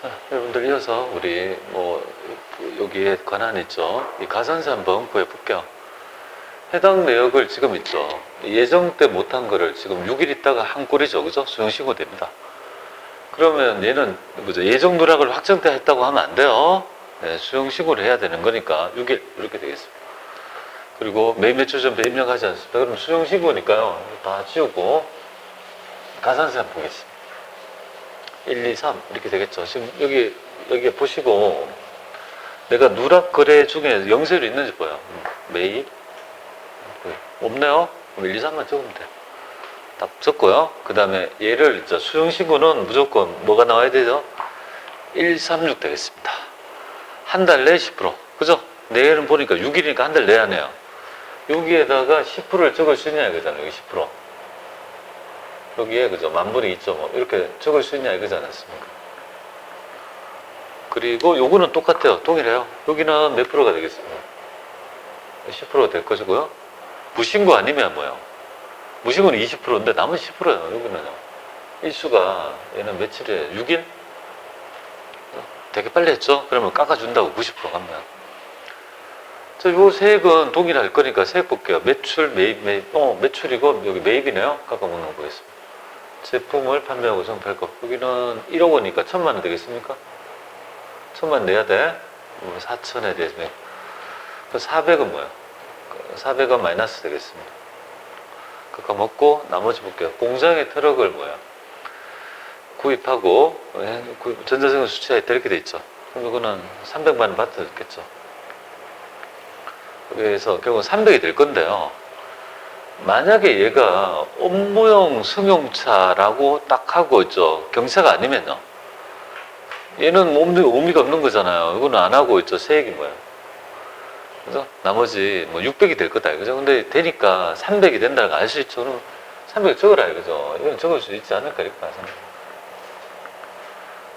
자, 여러분들 이어서 우리 뭐 여기에 관한 있죠. 이 가산세 한번 구해 볼게요. 해당 내역을 지금 있죠. 예정 때 못한 거를 지금 6일 있다가 한 꼴이죠. 그죠? 수용신고 됩니다. 그러면 얘는 그죠? 예정 누락을 확정 때 했다고 하면 안 돼요. 네, 수용신고를 해야 되는 거니까 6일 이렇게 되겠습니다. 그리고 매일 매출 전에 입력하지 않습니까? 그럼 수용신고니까요. 다 지우고 가산세 한번 보겠습니다. 1, 2, 3 이렇게 되겠죠. 지금 여기 여기 보시고 내가 누락 거래 중에 영세율이 있는지 보여. 매입 없네요. 그럼 1, 2, 3만 적으면 돼. 딱 적고요. 그 다음에 얘를 저 수용신고는 무조건 뭐가 나와야 되죠? 1, 3, 6 되겠습니다. 한 달내 10%. 그죠? 내일은 보니까 6일이니까 한 달 내야 해요. 여기에다가 10%를 적을 수 있냐 이거잖아요. 여기 10%. 여기에 그죠 만분의 2.5 이렇게 적을 수 있냐 이거지 않았습니까? 그리고 요거는 똑같아요 동일해요 여기는 몇 프로가 되겠습니까? 10%가 될 것이고요 무신고 아니면 뭐예요? 무신고는 20%인데 남은 10%예요 여기는요 일수가 얘는 며칠이에요? 6일? 되게 빨리 했죠? 그러면 깎아준다고 90% 가면 자, 요 세액은 동일할 거니까 세액 볼게요. 매출, 매입, 매입. 어, 매출이고, 여기 매입이네요. 깎아먹는 거 보겠습니다. 제품을 판매하고 정팔 거. 여기는 1억 원이니까 천만 원 되겠습니까? 천만 원 내야 돼. 4천에 대해서. 그 400은 뭐야? 400은 마이너스 되겠습니다. 그거 먹고 나머지 볼게요. 공장의 트럭을 뭐야? 구입하고 예, 구- 전자생산 수치가 이렇게 돼 있죠. 그럼 이거는 300만 원 받겠죠. 그래서 결국 300이 될 건데요. 만약에 얘가 업무용 승용차라고 딱 하고 있죠. 경차가 아니면요. 얘는 뭐 의미, 의미가 없는 거잖아요. 이거는 안 하고 있죠. 세액이 뭐예요. 그죠? 나머지 뭐 600이 될 거다. 그죠? 근데 되니까 300이 된다는 걸 알 수 있죠. 그럼 300 적으라 이거죠. 이건 적을 수 있지 않을까 이렇게 봐서.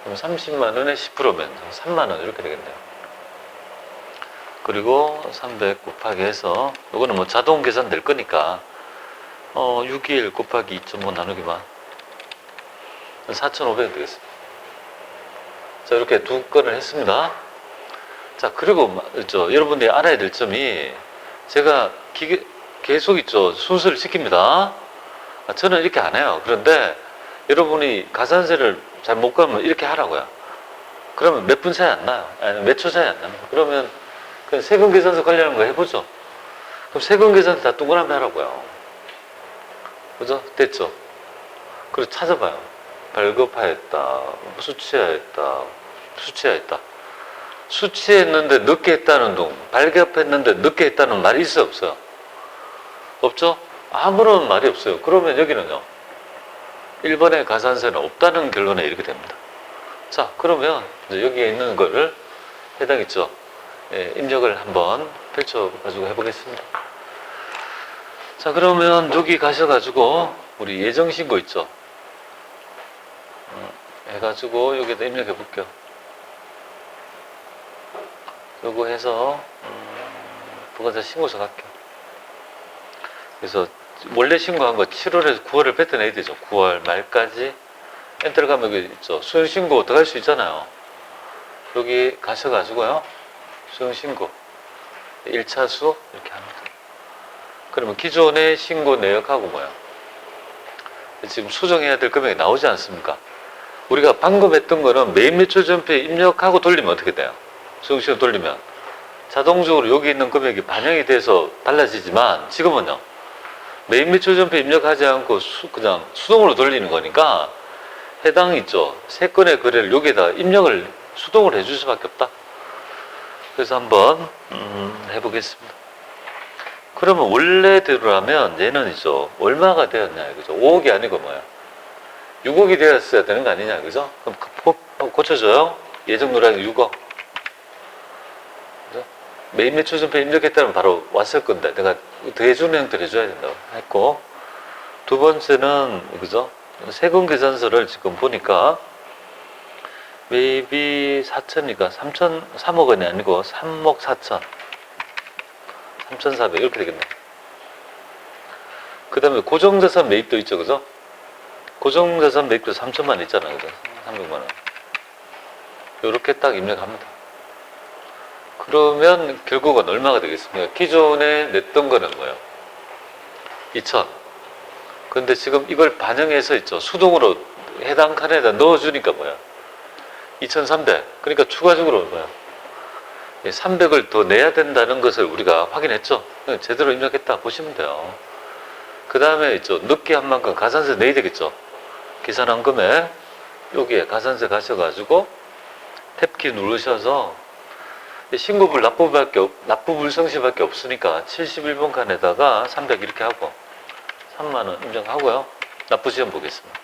그럼 30만 원에 10%면 3만 원 이렇게 되겠네요. 그리고 300 곱하기 해서 이거는 뭐 자동 계산 될 거니까 어 6일 곱하기 2.5 나누기만 4,500 되겠습니다. 자 이렇게 두 건을 했습니다. 자 그리고 마- 저 여러분들이 알아야 될 점이 제가 기계, 계속 있죠 순서를 지킵니다. 아, 저는 이렇게 안 해요. 그런데 여러분이 가산세를 잘 못 가면 이렇게 하라고요. 그러면 몇 분 차이 안 나요. 아니, 몇초 차이 안 납니다. 그러면 그 세금 계산서 관리하는 거 해보죠. 그럼 세금 계산서 다 동그라미 하라고요. 그죠? 됐죠? 그리고 찾아봐요. 발급하였다, 수취하였다, 수취하였다. 수취했는데 늦게 했다는 둥, 발급했는데 늦게 했다는 말이 있어요, 없어요? 없죠? 아무런 말이 없어요. 그러면 여기는요. 1번의 가산세는 없다는 결론에 이렇게 됩니다. 자, 그러면 여기에 있는 거를 해당 있죠? 예, 입력을 한번 펼쳐가지고 해보겠습니다. 자, 그러면 여기 가셔가지고 우리 예정신고 있죠? 음, 해가지고 여기다 입력해 볼게요. 요거 해서 음, 부가세 신고서 갈게요. 그래서 원래 신고한 거 7월에서 9월을 뱉어내야 되죠. 9월 말까지 엔터를 가면 여기 있죠. 수연신고 들어갈 수 있잖아요. 여기 가셔가지고요. 수연신고 1차 수 이렇게 합니다. 그러면 기존의 신고 내역하고 뭐야? 지금 수정해야 될 금액이 나오지 않습니까? 우리가 방금 했던 거는 매입 매출 전표에 입력하고 돌리면 어떻게 돼요? 수용신고 돌리면 자동적으로 여기 있는 금액이 반영이 돼서 달라지지만 지금은요. 매입 매출 전표 입력하지 않고 수- 그냥 수동으로 돌리는 거니까 해당 있죠. 세 건의 거래를 여기에다 입력을 수동으로 해줄 수밖에 없다. 그래서 한번 음, 해보겠습니다. 그러면 원래대로라면 얘는 있죠. 얼마가 되었냐, 그죠? 5억이 아니고 뭐야? 6억이 되었어야 되는 거 아니냐, 그죠? 그럼 고- 고- 고쳐줘요. 예정 누락이 6억. 그죠? 매입 매출 전표 입력했다면 바로 왔을 건데 내가 더 해주는 형태를 해줘야 된다고 했고 두 번째는 그죠? 세금 계산서를 지금 보니까 매입이 4천이니까 3천 3억 원이 아니고 3억 4천 3,400 이렇게 되겠네. 그 다음에 고정자산 매입도 있죠, 그죠? 고정자산 매입도 3천만 원 있잖아요, 그죠? 300만 원. 이렇게 딱 입력합니다. 그러면 결국은 얼마가 되겠습니까? 기존에 냈던 거는 뭐예요? 2천. 근데 지금 이걸 반영해서 있죠. 수동으로 해당 칸에다 넣어주니까 뭐야? 2,300. 그러니까 추가적으로 뭐야? 300을 더 내야 된다는 것을 우리가 확인했죠. 그냥 제대로 입력했다 보시면 돼요. 그 다음에 있죠. 늦게 한 만큼 가산세 내야 되겠죠. 계산한 금액 여기에 가산세 가셔가지고 탭키 누르셔서 신고불 납부밖에 없, 납부불성시밖에 없으니까 71번 칸에다가 300 이렇게 하고 3만 원 인정하고요. 납부 시험 보겠습니다.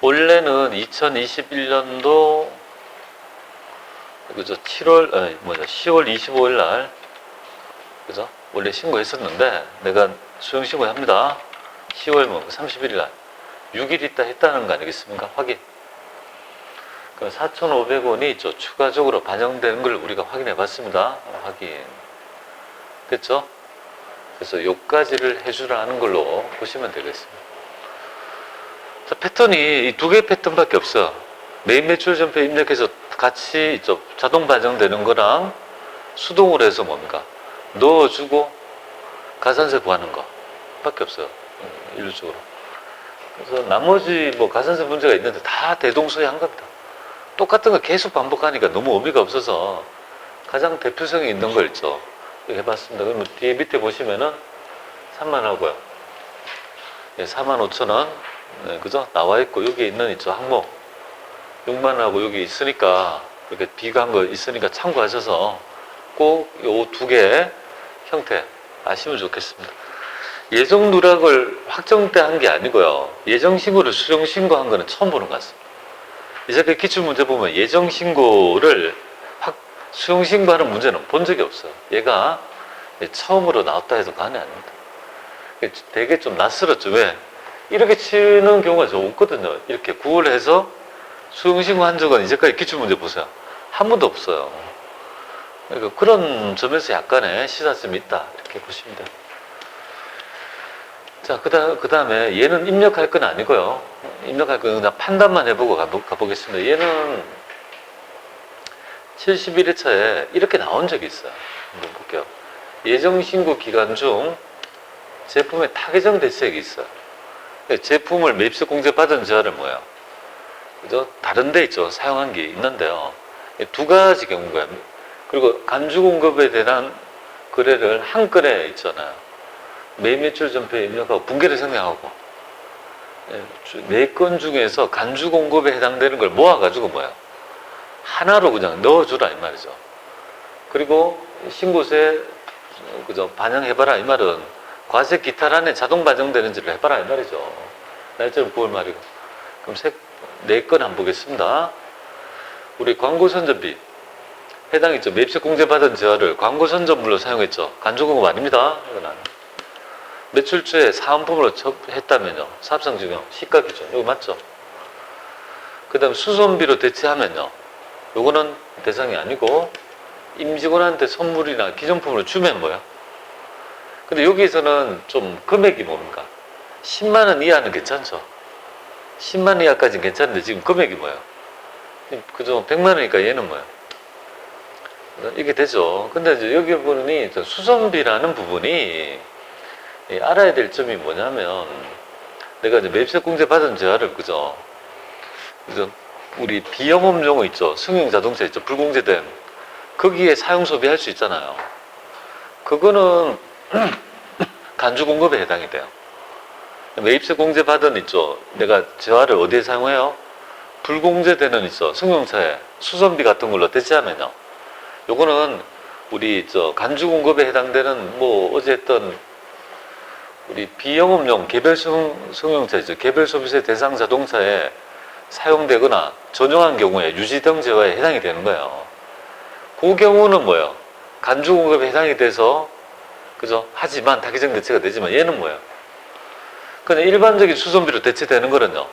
원래는 2021년도 그죠 7월 아니 뭐냐 10월 25일 날 그죠 원래 신고했었는데 내가 수용 신고합니다. 10월 뭐 31일 날 6일 있다 했다는 거 아니겠습니까? 확인. 그 4,500원이 있죠. 추가적으로 반영되는 걸 우리가 확인해 봤습니다. 확인. 됐죠? 그래서 요까지를 해주라는 걸로 보시면 되겠습니다. 자, 패턴이 이 두개 패턴밖에 없어요. 메인 매출 전표 입력해서 같이 있죠. 자동 반영되는 거랑 수동으로 해서 뭡니까? 넣어주고 가산세 구하는 거 밖에 없어요. 음, 일률적으로. 그래서 나머지 뭐 가산세 문제가 있는데 다 대동소이한 겁니다. 똑같은 거 계속 반복하니까 너무 의미가 없어서 가장 대표성이 있는 걸 있죠. 해봤습니다. 그러면 뒤에 밑에 보시면은 3만 하고요. 예, 4만 5천 원. 네, 그죠? 나와 있고 여기 있는 있죠. 항목. 6만 하고 여기 있으니까 이렇게 비교한 거 있으니까 참고하셔서 꼭 요 두개 형태 아시면 좋겠습니다. 예정 누락을 확정 때 한 게 아니고요. 예정 신고를 수령 신고한 거는 처음 보는 것 같습니다. 이제까지 그 기출 문제 보면 예정 신고를 확 수용 신고하는 문제는 본 적이 없어요. 얘가 처음으로 나왔다 해서 간이 아닙니다. 되게 좀 낯설었죠. 왜? 이렇게 치는 경우가 좀 없거든요. 이렇게 구월 해서 수용 신고 한 적은 이제까지 기출 문제 보세요. 한 번도 없어요. 그러니까 그런 점에서 약간의 시사점이 있다. 이렇게 돼요. 자, 그, 다, 그 다음에 얘는 입력할 건 아니고요. 입력할 건 그냥 판단만 해보고 가보, 가보 겠습니다. 얘는 71회차에 이렇게 나온 적이 있어요. 한번 볼게요. 예정신고 기간 중 제품의 타개정 대책이 있어요. 제품을 매입서 공제 받은 저하를 뭐예요? 그죠? 다른 데 있죠. 사용한 게 있는데요. 두 가지 경우가 그리고 간주 공급에 대한 거래를 한 건에 있잖아요. 매입 매출 전표에 입력하고 분계를 생략하고 네 건 중에서 간주 공급에 해당되는 걸 모아가지고 뭐야 하나로 그냥 넣어주라 이 말이죠. 그리고 신고세 그죠 반영해봐라 이 말은 과세 기타란에 자동 반영되는지를 해봐라 이 말이죠. 날짜를 9월 말이고 그럼 네 건 안 보겠습니다. 우리 광고 선전비 해당했죠. 매입세 공제 받은 재화를 광고 선전물로 사용했죠. 간주 공급 아닙니다. 매출주에 사은품으로 했다면요. 사업상 증명, 시가 기준. 이거 맞죠? 그 다음 수선비로 대체하면요. 요거는 대상이 아니고 임직원한테 선물이나 기존품을 주면 뭐야? 근데 여기에서는 좀 금액이 뭡니까? 10만원 이하는 괜찮죠? 10만 이하까지는 괜찮은데 지금 금액이 뭐야? 그죠? 100만 원이니까 얘는 뭐야? 이게 되죠. 근데 이제 여기 부분이 수선비라는 부분이 예, 알아야 될 점이 뭐냐면 내가 이제 맵세 공제 받은 재화를 그죠? 그죠? 우리 비영업용어 있죠? 승용 자동차 있죠? 불공제된 거기에 사용 소비할 수 있잖아요. 그거는 간주 공급에 해당이 돼요. 매입세 공제 받은 있죠? 내가 재화를 어디에 사용해요? 불공제되는 있죠? 승용차에 수선비 같은 걸로 대체하면요. 요거는 우리 저 간주 공급에 해당되는 뭐 어제 했던 우리 비영업용 개별 승용차죠. 개별 소비세 대상 자동차에 사용되거나 전용한 경우에 유지등 제화에 해당이 되는 거예요. 그 경우는 뭐예요? 간주 공급에 해당이 돼서 그죠? 하지만 타기정 대체가 되지만 얘는 뭐예요? 그냥 일반적인 수선비로 대체되는 거는요.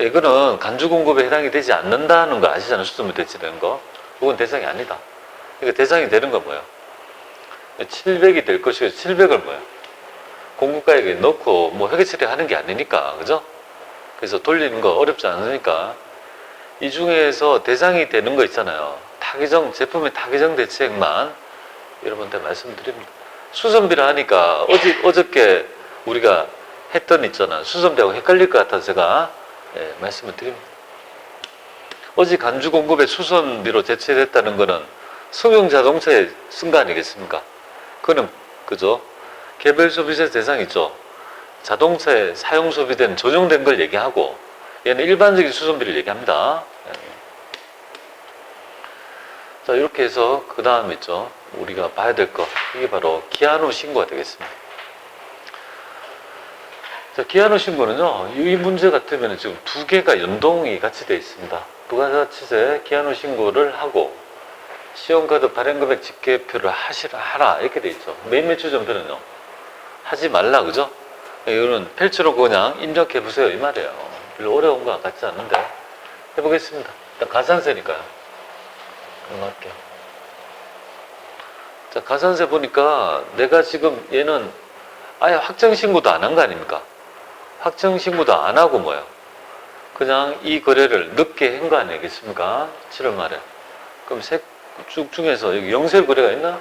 이거는 간주 공급에 해당이 되지 않는다는 거 아시잖아요. 수선비 대체되는 거. 그건 대상이 아니다. 그러니까 대상이 되는 건 뭐예요? 700이 될 것이고 700을 뭐예요? 공급가액에 넣고 뭐 회계 처리하는 게 아니니까 그죠? 그래서 돌리는 거 어렵지 않으니까 이 중에서 대상이 되는 거 있잖아요. 타기정, 제품의 타기정 대책만 여러분한테 말씀드립니다. 수선비를 하니까 어제, 어저께 우리가 했던 있잖아. 수선비하고 헷갈릴 것 같아서 제가 예, 말씀을 드립니다. 어제 간주 공급에 수선비로 대체됐다는 거는 승용 자동차에 쓴 거 아니겠습니까? 그거는 그죠? 개별 소비세 대상 있죠. 자동차에 사용 소비된 전용된 걸 얘기하고 얘는 일반적인 수선비를 얘기합니다. 예. 자 이렇게 해서 그 다음 있죠. 우리가 봐야 될 거 이게 바로 기한후 신고가 되겠습니다. 자 기한후 신고는요. 이 문제 같으면 지금 두 개가 연동이 같이 되어 있습니다. 부가가치세 기한후 신고를 하고 시험카드 발행금액 집계표를 하시라 하라 이렇게 돼 있죠. 매일 매출 전표는요 하지 말라 그죠? 이거는 펼쳐놓고 그냥 입력해 보세요 이 말이에요. 별로 어려운 거 같지 않은데 해보겠습니다. 일단 가산세니까요. 넘어갈게요. 자 가산세 보니까 내가 지금 얘는 아예 확정 신고도 안 한 거 아닙니까? 확정 신고도 안 하고 뭐요? 그냥 이 거래를 늦게 한 거 아니겠습니까? 7월 말에. 그럼 색쭉 중에서 여기 영세 거래가 있나?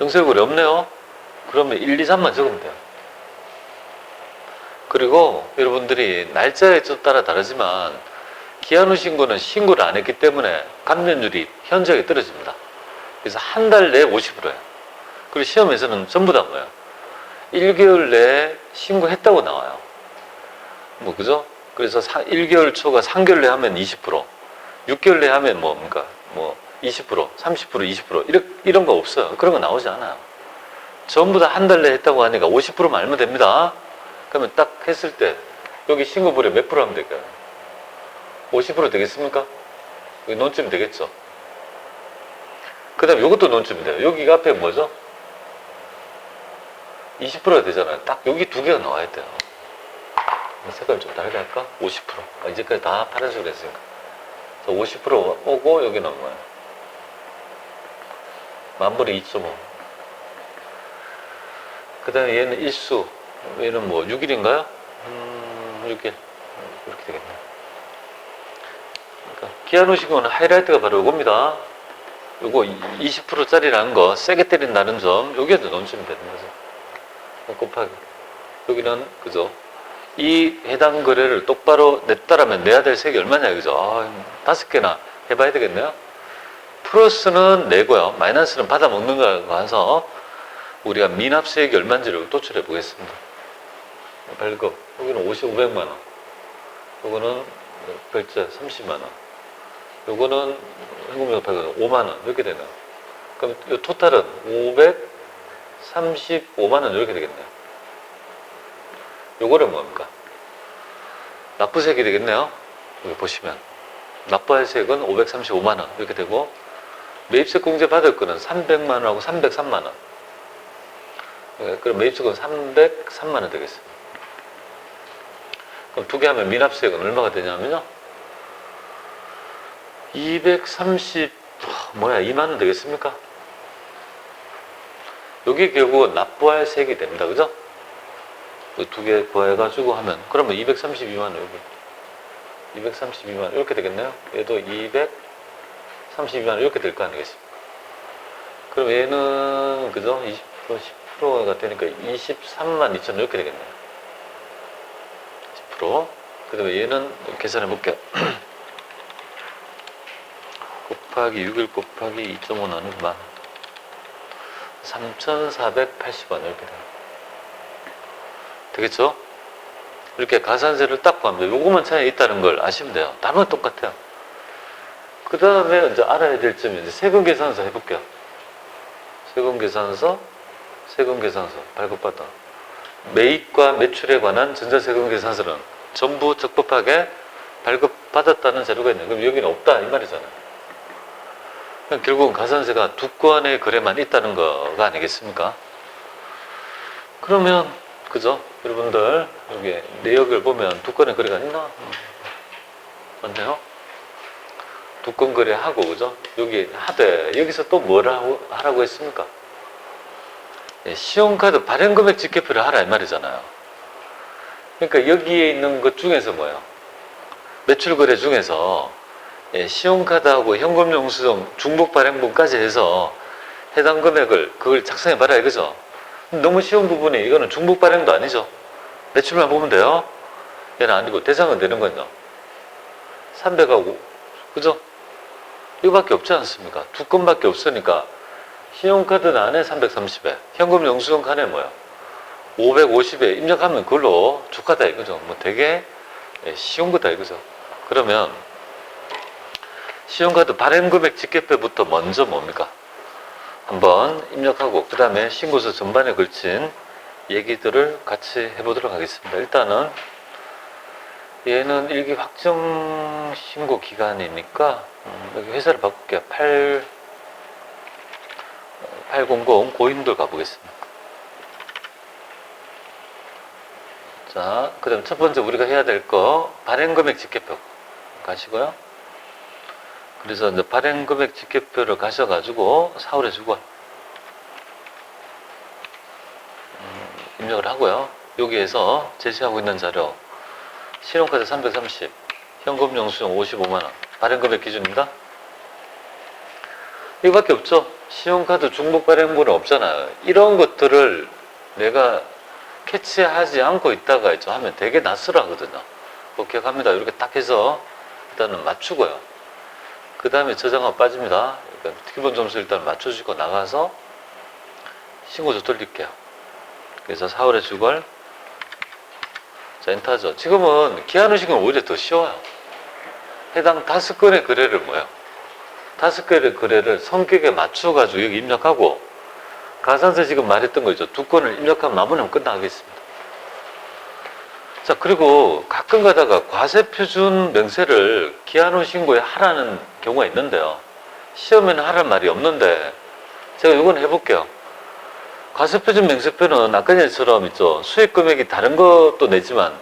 영세 거래 없네요. 그러면 1, 2, 3만 적으면 돼요. 그리고 여러분들이 날짜에 따라 다르지만 기한 후 신고는 신고를 안 했기 때문에 감면율이 현저하게 떨어집니다. 그래서 한 달 내에 50%예요. 그리고 시험에서는 전부 다 뭐예요? 1개월 내에 신고했다고 나와요. 뭐 그죠? 그래서 1개월 초가 3개월 내에 하면 20%, 6개월 내에 하면 뭡니까? 뭐 20%, 30%, 20% 이런 이런 거 없어요. 그런 거 나오지 않아요. 전부 다 한 달 내에 했다고 하니까 50%만 알면 됩니다. 그러면 딱 했을 때 여기 신고불에 몇 프로 하면 될까요? 50% 되겠습니까? 여기 논점이 되겠죠. 그 다음에 이것도 논점이 돼요. 여기가 앞에 뭐죠? 20%가 되잖아요. 딱 여기 두 개가 나와야 돼요. 색깔 좀 다르게 할까? 50%. 아, 이제까지 다 파란색으로 했으니까. 50% 오고 여기는 뭐야? 만불이 2.5. 그 다음에 얘는 일수. 얘는 뭐 6일인가요? 음, 6일. 이렇게 되겠네. 그러니까 기한후식은 하이라이트가 바로 이겁니다. 요거 20%짜리라는 거 세게 때린다는 점 여기에도 논점이 되는 거죠. 곱하기. 여기는 그죠? 이 해당 거래를 똑바로 냈다라면 내야 될 세액이 얼마냐 그죠? 아, 다섯 개나 해봐야 되겠네요. 플러스는 내고요. 마이너스는 받아 먹는 거 가서 우리가 미납세액이 얼마인지를 도출해 보겠습니다. 발급 여기는 50, 500만 원. 요거는 결제 30만 원. 요거는 현금으로 발급 5만 원 이렇게 되네요. 그럼 요 토탈은 535만 원 이렇게 되겠네요. 요거는 뭡니까? 납부세액이 되겠네요. 여기 보시면 납부할 세액은 535만 원 이렇게 되고 매입세 공제 받을 거는 300만 원하고 303만 원. 예, 그럼 매입세금은 303만 원 되겠습니다. 그럼 두 개 하면 미납세액은 얼마가 되냐면요. 230 뭐야 2만 원 되겠습니까? 여기 결국 납부할 세액이 됩니다. 그죠? 두 개 구해가지고 하면 그러면 232만 원 여기 232만 원 이렇게 되겠네요. 얘도 232만 원 이렇게 될 거 아니겠습니까? 그럼 얘는 그죠? 20% 10%가 되니까 23만 2천 원 이렇게 되겠네요. 10%. 그 다음에 얘는 계산해 볼게요. 곱하기 6일 곱하기 2.5 나누면 3,480원 이렇게 돼요. 되겠죠? 이렇게 가산세를 딱 구합니다. 요거만 차이 있다는 걸 아시면 돼요. 다른 건 똑같아요. 그 다음에 이제 알아야 될 점이 이제 세금 계산서 해볼게요. 세금 계산서, 세금 계산서 발급받아. 매입과 매출에 관한 전자세금 계산서는 전부 적법하게 발급받았다는 자료가 있는 그럼 여기는 없다 이 말이잖아요. 결국은 가산세가 두 건의 거래만 있다는 거가 아니겠습니까? 그러면 그죠? 여러분들 여기 내역을 보면 두 건의 거래가 있나? 맞네요. 두 건 거래하고 그죠? 여기 하되 여기서 또 뭐라고 하라고 했습니까? 예, 신용카드 발행금액 집계표를 하라 이 말이잖아요. 그러니까 여기에 있는 것 중에서 뭐예요? 매출 거래 중에서 예, 신용카드하고 현금 영수증 중복 발행분까지 해서 해당 금액을 그걸 작성해 봐라 이거죠. 너무 쉬운 부분이 이거는 중복 발행도 아니죠. 매출만 보면 돼요. 얘는 아니고 대상은 되는 건요. 300하고 그죠? 이거밖에 없지 않습니까? 두 건밖에 없으니까 신용카드는 안에 330에 현금 영수증 칸에 뭐야? 550에 입력하면 그걸로 축하다 이거죠. 뭐 되게 예, 쉬운 거다 이거죠. 그러면 신용카드 발행 금액 직계표부터 먼저 뭡니까? 한번 입력하고 그 다음에 신고서 전반에 걸친 얘기들을 같이 해보도록 하겠습니다. 일단은 얘는 일기 확정 신고 기간이니까 음, 여기 회사를 바꿀게요. 8 800 고인돌 가보겠습니다. 자, 그 다음 첫 번째 우리가 해야 될 거 발행금액 직계표 가시고요. 그래서 이제 발행 금액 직계표를 가셔가지고 4월에 주고 음, 입력을 하고요. 여기에서 제시하고 있는 자료 신용카드 330, 현금 영수증 55만원 발행 금액 기준입니다. 이거밖에 없죠. 신용카드 중복 발행분은 없잖아요. 이런 것들을 내가 캐치하지 않고 있다가. 하면 되게 낯설하거든요. 그거 기억합니다. 이렇게 딱 해서 일단은 맞추고요. 그 다음에 저장하고 빠집니다. 그러니까 기본 점수 일단 맞춰주고 나가서 신고서 돌릴게요. 그래서 4월에 주걸 자 엔터하죠. 지금은 기한의식은 오히려 더 쉬워요. 해당 다섯 건의 거래를 뭐예요? 다섯 건의 거래를 성격에 맞춰가지고 여기 입력하고 가산세 지금 말했던 거 있죠. 두 건을 입력하면 마무리하면 끝나겠습니다. 자, 그리고 가끔 가다가 과세표준 명세를 기한후 신고에 하라는 경우가 있는데요. 시험에는 하라는 말이 없는데, 제가 이건 해볼게요. 과세표준 명세표는 아까 전처럼 있죠. 수익 금액이 다른 것도 내지만,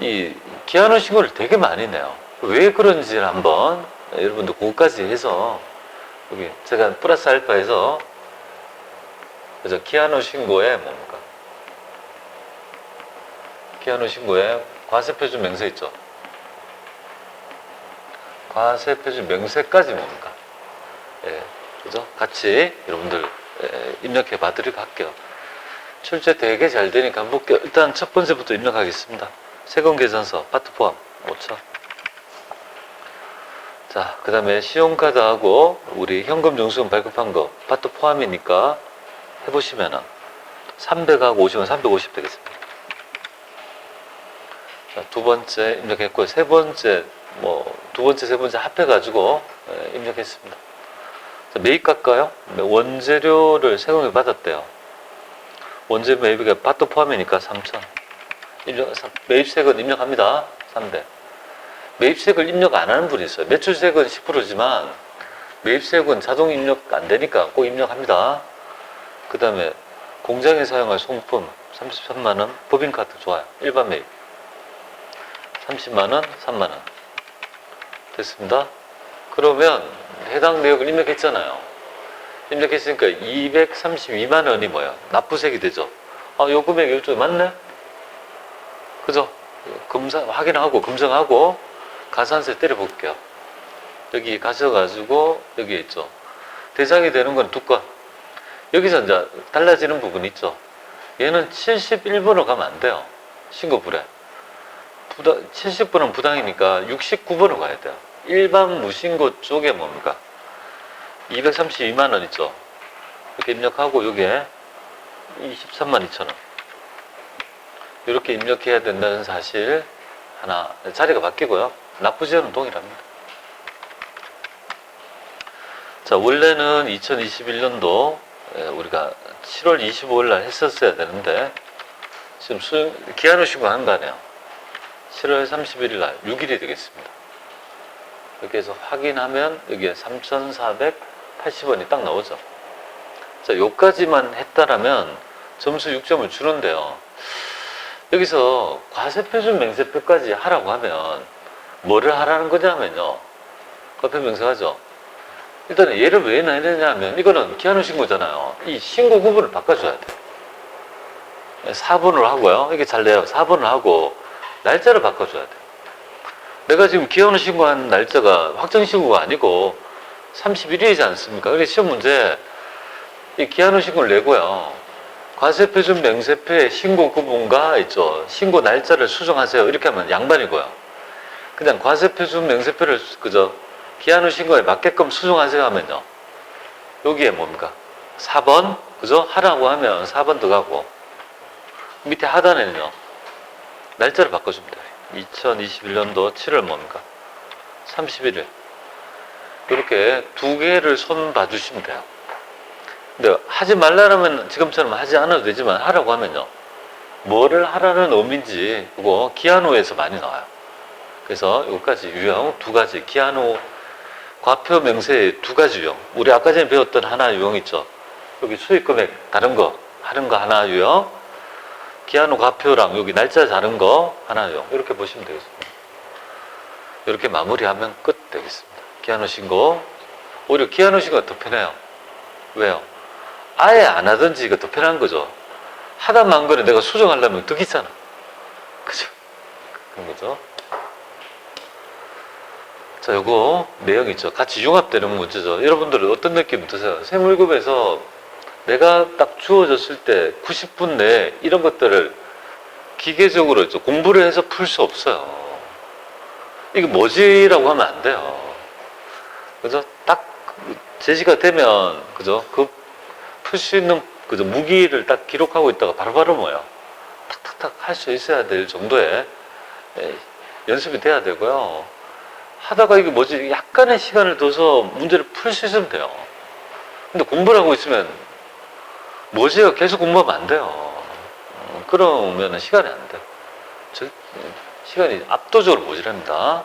이 기한후 신고를 되게 많이 내요. 왜 그런지를 한번 여러분들 그거까지 해서 여기 제가 플러스 알파에서 그래서 기한후 신고에 뭡니까? 기한후 신고에 과세표준 명세 있죠? 과세표준 명세까지 뭡니까? 예, 그죠? 같이 여러분들 예, 입력해 봐드리고 할게요. 출제 되게 잘 되니까 볼게요. 일단 첫 번째부터 입력하겠습니다. 세금 계산서 파트 포함 5천. 자, 그 다음에 신용카드하고 우리 현금 영수증 발급한 거 파트 포함이니까 해보시면은 300하고 50은 350 되겠습니다. 자, 두 번째 입력했고 세 번째 뭐 두 번째 세 번째 합해 가지고 예, 입력했습니다. 자, 매입 깎아요? 원재료를 세금을 받았대요. 원재 매입이 파트 포함이니까 3천. 입력, 매입세금 입력합니다. 300. 매입세금을 입력 안 하는 분이 있어요. 매출세금은 10%지만 매입세금은 자동 입력 안 되니까 꼭 입력합니다. 그 다음에 공장에 사용할 송품 33만원, 법인카드 좋아요. 일반 매입. 30만원, 3만원. 됐습니다. 그러면 해당 내역을 입력했잖아요. 입력했으니까 232만원이 뭐야? 납부색이 되죠. 아, 요 금액 이쪽 맞네? 그죠? 검사, 확인하고, 검증하고, 가산세 때려볼게요. 여기 가셔가지고, 여기 있죠. 대상이 되는 건 두 건. 여기서 이제 달라지는 부분이 있죠. 얘는 71번으로 가면 안 돼요. 신고 불에. 부당, 70번은 부당이니까 69번으로 가야 돼요. 일반 무신고 쪽에 뭡니까? 232만 원 있죠. 이렇게 입력하고, 요게 23만 2천 원. 이렇게 입력해야 된다는 사실 하나, 자리가 바뀌고요. 납부지연은 동일합니다. 자, 원래는 2021년도 우리가 7월 25일 날 했었어야 되는데, 지금 수용, 기한후 신고한 거 아니에요. 7월 31일 날 6일이 되겠습니다. 해서 확인하면 여기에 3,480원이 딱 나오죠. 자, 요까지만 했다라면 점수 6점을 주는데요. 여기서 과세표 준 맹세표까지 하라고 하면 뭐를 하라는 거냐면요. 과표 명세하죠. 일단은 얘를 왜 내느냐면 이거는 기한후 신고잖아요. 이 신고 구분을 바꿔줘야 돼. 4번으로 하고요. 이게 잘 돼요. 4번을 하고 날짜를 바꿔줘야 돼. 내가 지금 기한후 신고한 날짜가 확정 신고가 아니고 31일이지 않습니까? 그래서 시험 문제 이 기한후 신고를 내고요. 과세표 준 명세표의 신고 구분과 있죠. 신고 날짜를 수정하세요. 이렇게 하면 양반이고요. 그냥 과세표 준 명세표를 그저 기한후 신고에 맞게끔 수정하세요 하면요. 여기에 뭡니까? 4번 그죠? 하라고 하면 4번 들어가고 밑에 하단에는요. 날짜를 바꿔줍니다. 2021년도 7월 뭡니까? 31일. 이렇게 두 개를 손 봐주시면 돼요. 근데 하지 말라면 지금처럼 하지 않아도 되지만 하라고 하면요. 뭐를 하라는 의미인지 그거 기한후에서 많이 나와요. 그래서 여기까지 유형 두 가지 기한후 과표 명세의 두 가지 유형. 우리 아까 전에 배웠던 하나 유형 있죠. 여기 수익 금액 다른 거 하는 거 하나 유형. 기한후 과표랑 여기 날짜 다른 거 하나 유형. 이렇게 보시면 되겠습니다. 이렇게 마무리하면 끝 되겠습니다. 기한후 신고. 오히려 기한후 신고가 더 편해요. 왜요? 아예 안 하든지 이거 더 편한 거죠. 하다 만 거를 내가 수정하려면 더 귀찮아. 그죠? 그런 거죠. 자, 요거 내용 있죠. 같이 융합되는 문제죠. 여러분들은 어떤 느낌 드세요? 세물급에서 내가 딱 주어졌을 때 90분 내에 이런 것들을 기계적으로. 공부를 해서 풀 수 없어요. 이게 뭐지라고 하면 안 돼요. 그죠? 딱 제시가 되면 그죠? 그 풀 수 있는 그죠? 무기를 딱 기록하고 있다가 바로바로 뭐요? 탁탁탁 할 수 있어야 될 정도의 예, 연습이 돼야 되고요. 하다가 이게 뭐지? 약간의 시간을 둬서 문제를 풀 수 있으면 돼요. 근데 공부를 하고 있으면 뭐지요? 계속 공부하면 안 돼요. 어, 그러면 시간이 안 돼요. 저, 시간이 압도적으로 모자랍니다.